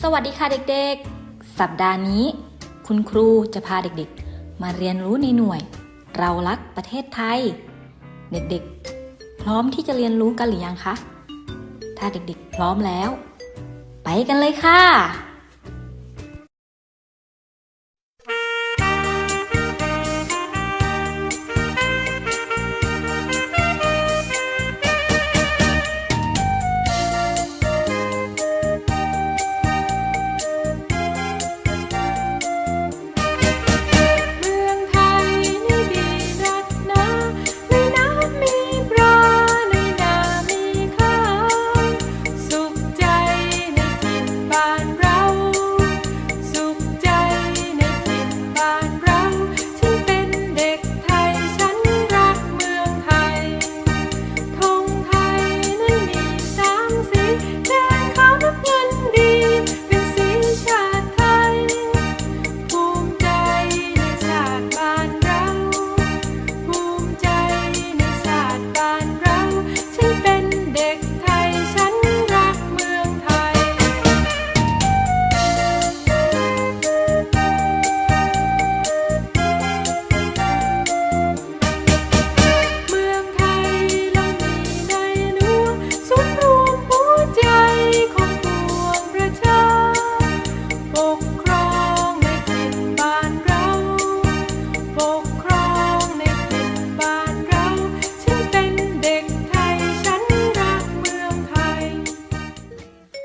สวัสดีค่ะเด็กๆ สัปดาห์นี้ คุณครูจะพาเด็กๆ มาเรียนรู้ในหน่วย เรารักประเทศไทย เด็กๆ พร้อมที่จะเรียนรู้กันหรือยังคะ ถ้าเด็กๆ พร้อมแล้ว ไปกันเลยค่ะ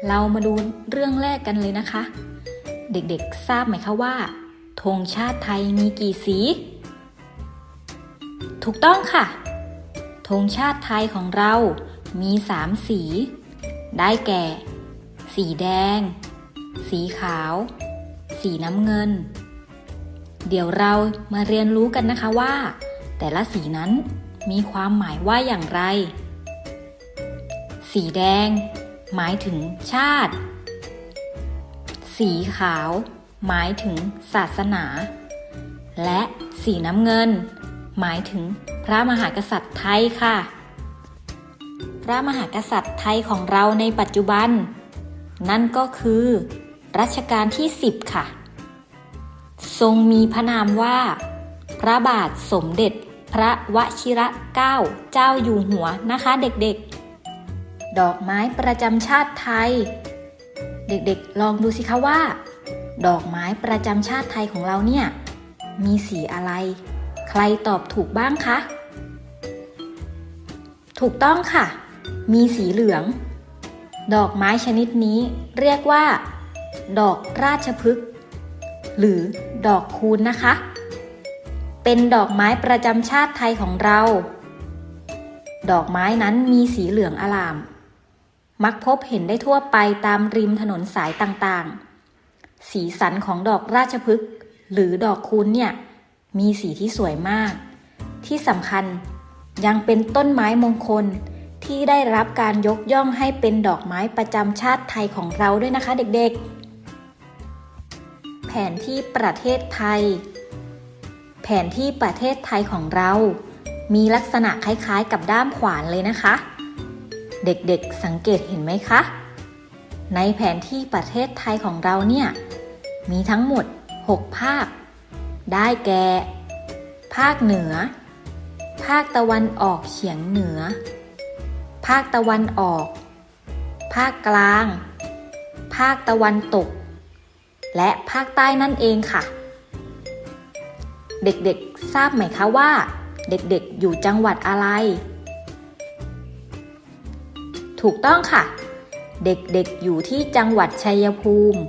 เรามาดูเรื่องแรกกันเลยนะคะ เด็กๆทราบไหมคะว่าธงชาติไทยมีกี่สี ถูกต้องค่ะธงชาติไทยของเรามีสามสี ได้แก่ สีแดง สีขาว สีน้ำเงิน เดี๋ยวเรามาเรียนรู้กันนะคะว่า แต่ละสีนั้นมีความหมายว่าอย่างไร สีแดง หมายถึงชาติ สีขาว หมายถึงศาสนา และสีน้ำเงิน หมายถึงพระมหากษัตริย์ไทยค่ะ พระมหากษัตริย์ไทยของเราในปัจจุบัน นั่นก็คือ รัชกาลที่ 10 ค่ะ ทรงมีพระนามว่า พระบาทสมเด็จพระวชิระเกล้าเจ้าอยู่หัวนะคะเด็กๆ ดอกไม้ประจำชาติไทย เด็กๆ ลองดูสิคะว่า ดอกไม้ประจำชาติไทยของเราเนี่ย มีสีอะไร ใครตอบถูกบ้างคะ ถูกต้องค่ะ มีสีเหลือง ดอกไม้ชนิดนี้เรียกว่า ดอกราชพฤกษ์หรือดอกคูณนะคะ เป็นดอกไม้ประจำชาติไทยของเราดอกไม้นั้นมีสีเหลืองอลาม มักพบเห็นได้ทั่วไปตามริมถนนสายต่างๆ สีสันของดอกราชพฤกษ์หรือดอกคูณเนี่ย มีสีที่สวยมาก ที่สำคัญยังเป็นต้นไม้มงคลที่ได้รับการยกย่องให้เป็นดอกไม้ประจำชาติไทยของเราด้วยนะคะเด็กๆ แผนที่ประเทศไทย แผนที่ประเทศไทยของเรา มีลักษณะคล้ายๆกับด้ามขวานเลยนะคะ เด็กๆสังเกตเห็นไหมคะ ในแผนที่ประเทศไทยของเราเนี่ย มีทั้งหมด 6 ภาค ได้แก่ ภาคเหนือ ภาคตะวันออกเฉียงเหนือ ภาคตะวันออก ภาคกลาง ภาคตะวันตก และภาคใต้นั่นเองค่ะ เด็กๆทราบไหมคะว่า เด็กๆอยู่จังหวัดอะไร ถูกต้องค่ะ เด็กๆอยู่ที่จังหวัดชัยภูมิ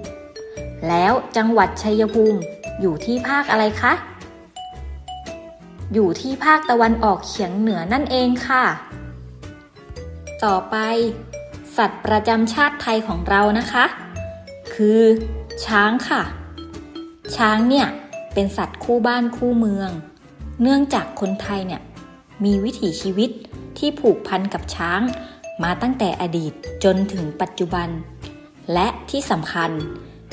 แล้วจังหวัดชัยภูมิ อยู่ที่ภาคอะไรคะ อยู่ที่ภาคตะวันออกเฉียงเหนือนั่นเองค่ะ ต่อไป สัตว์ประจำชาติไทยของเรานะคะ คือ ช้างค่ะ ช้างเนี่ยเป็นสัตว์คู่บ้านคู่เมือง เนื่องจากคนไทยเนี่ยมีวิถีชีวิตที่ผูกพันกับช้าง มาตั้งแต่อดีตจนถึงปัจจุบัน และที่สำคัญ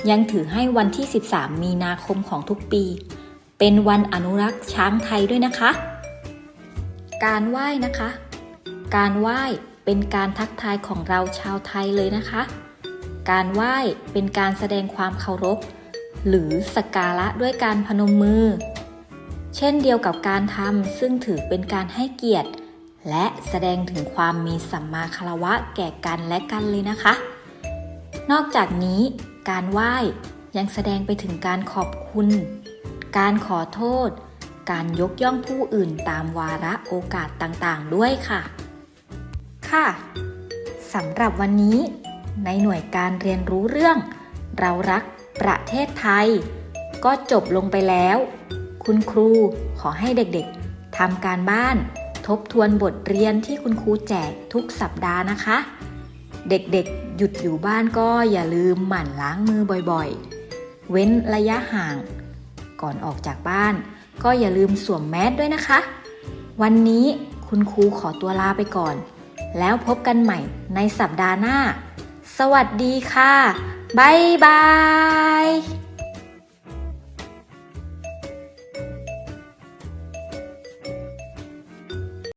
ยังถือให้วันที่ 13 มีนาคมของทุกปี เป็นวันอนุรักษ์ช้างไทยด้วยนะคะ การไหว้นะคะ การไหว้เป็นการทักทายของเราชาวไทยเลยนะคะ การไหว้เป็นการแสดงความเคารพ หรือสักการะด้วยการพนมมือ เช่นเดียวกับการทำซึ่งถือเป็นการให้เกียรติ และแสดงถึงความมีสัมมาคารวะแก่กันและกันเลยนะคะ นอกจากนี้การไหว้ยังแสดงไปถึงการขอบคุณ การขอโทษ การยกย่องผู้อื่นตามวาระโอกาสต่างๆ ด้วยค่ะ ค่ะสำหรับวันนี้ในหน่วยการเรียนรู้เรื่อง เรารักประเทศไทย ก็จบลงไปแล้ว คุณครูขอให้เด็กๆทำการบ้าน ทบทวนบทเรียนที่คุณครูแจกทุกสัปดาห์นะคะ เด็กๆหยุดอยู่บ้านก็อย่าลืมหมั่นล้างมือบ่อยๆ เว้นระยะห่าง ก่อนออกจากบ้าน ก็อย่าลืมสวมแมสด้วยนะคะ วันนี้คุณครูขอตัวลาไปก่อน แล้วพบกันใหม่ในสัปดาห์หน้า สวัสดีค่ะ บ๊ายบาย